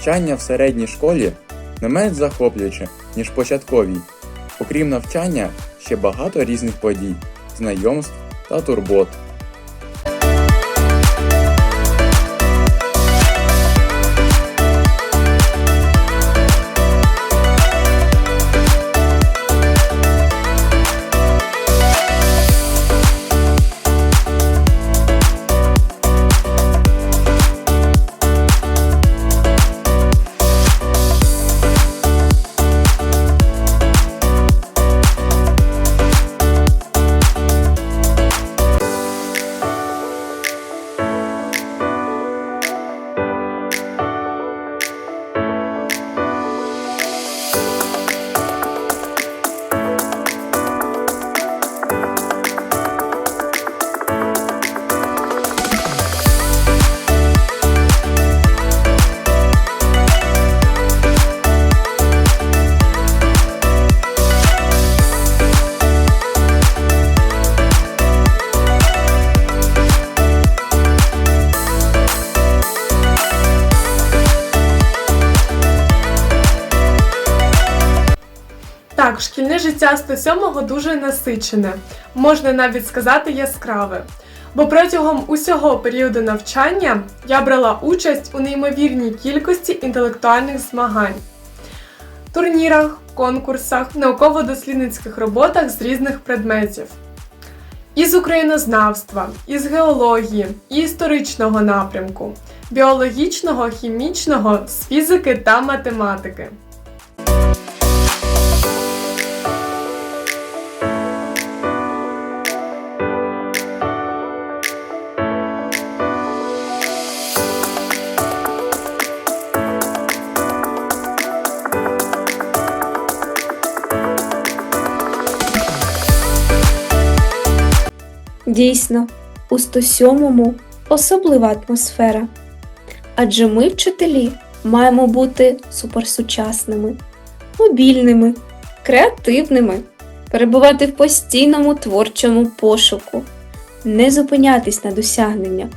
Навчання в середній школі не менш захоплююче, ніж початковій. Окрім навчання, ще багато різних подій, знайомств та турбот. Шкільне життя 107-го дуже насичене, можна навіть сказати яскраве. Бо протягом усього періоду навчання я брала участь у неймовірній кількості інтелектуальних змагань, турнірах, конкурсах, науково-дослідницьких роботах з різних предметів. Із українознавства, із геології, і історичного напрямку, біологічного, хімічного, з фізики та математики. Дійсно, у 107-му особлива атмосфера. Адже ми, вчителі, маємо бути суперсучасними, мобільними, креативними, перебувати в постійному творчому пошуку, не зупинятись на досягнення,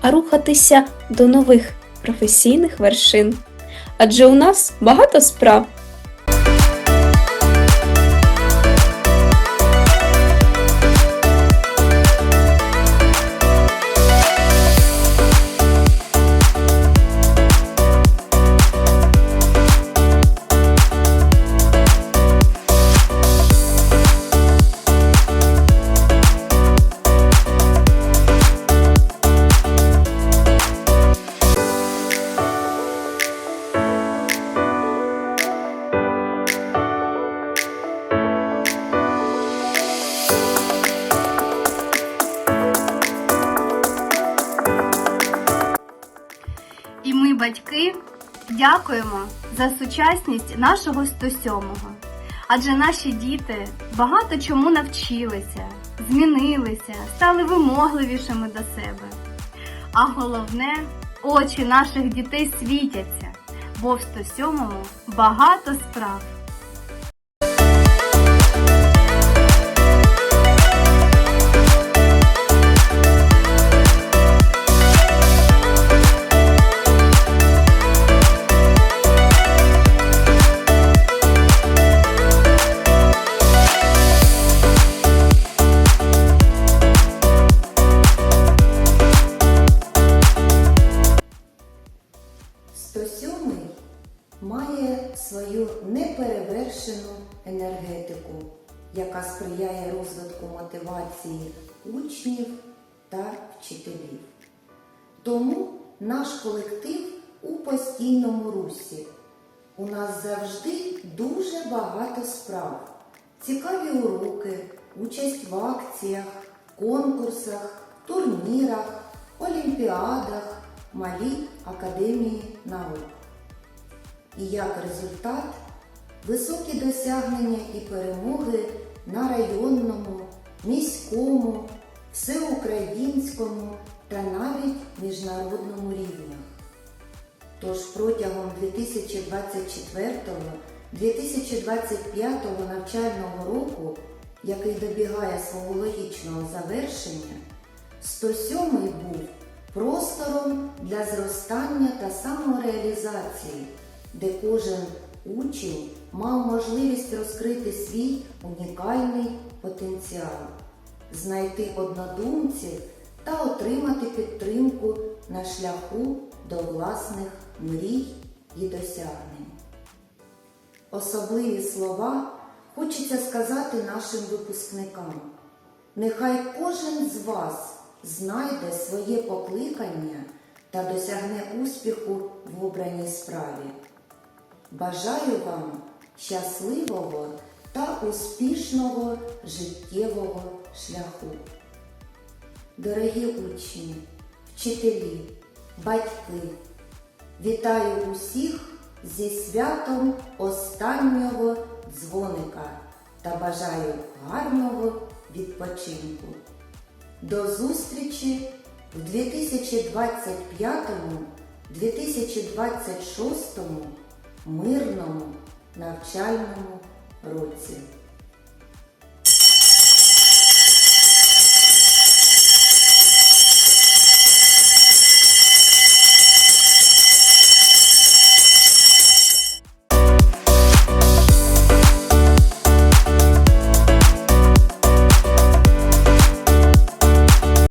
а рухатися до нових професійних вершин. Адже у нас багато справ. Батьки, дякуємо за сучасність нашого 107-го. Адже наші діти багато чому навчилися, змінилися, стали вимогливішими до себе. А головне, очі наших дітей світяться, бо в 107-му багато справ. Енергетику, яка сприяє розвитку мотивації учнів та вчителів. Тому наш колектив у постійному русі. У нас завжди дуже багато справ, цікаві уроки, участь в акціях, конкурсах, турнірах, олімпіадах, малій академії наук. І як результат високі досягнення і перемоги на районному, міському, всеукраїнському та навіть міжнародному рівнях. Тож протягом 2024-2025 навчального року, який добігає свого логічного завершення, 107-й був простором для зростання та самореалізації, де кожен учень мав можливість розкрити свій унікальний потенціал, знайти однодумців та отримати підтримку на шляху до власних мрій і досягнень. Особливі слова хочеться сказати нашим випускникам. Нехай кожен з вас знайде своє покликання та досягне успіху в обраній справі. Бажаю вам щасливого та успішного життєвого шляху. Дорогі учні, вчителі, батьки, вітаю усіх зі святом останнього дзвоника та бажаю гарного відпочинку. До зустрічі в 2025-2026 мирному навчальному році.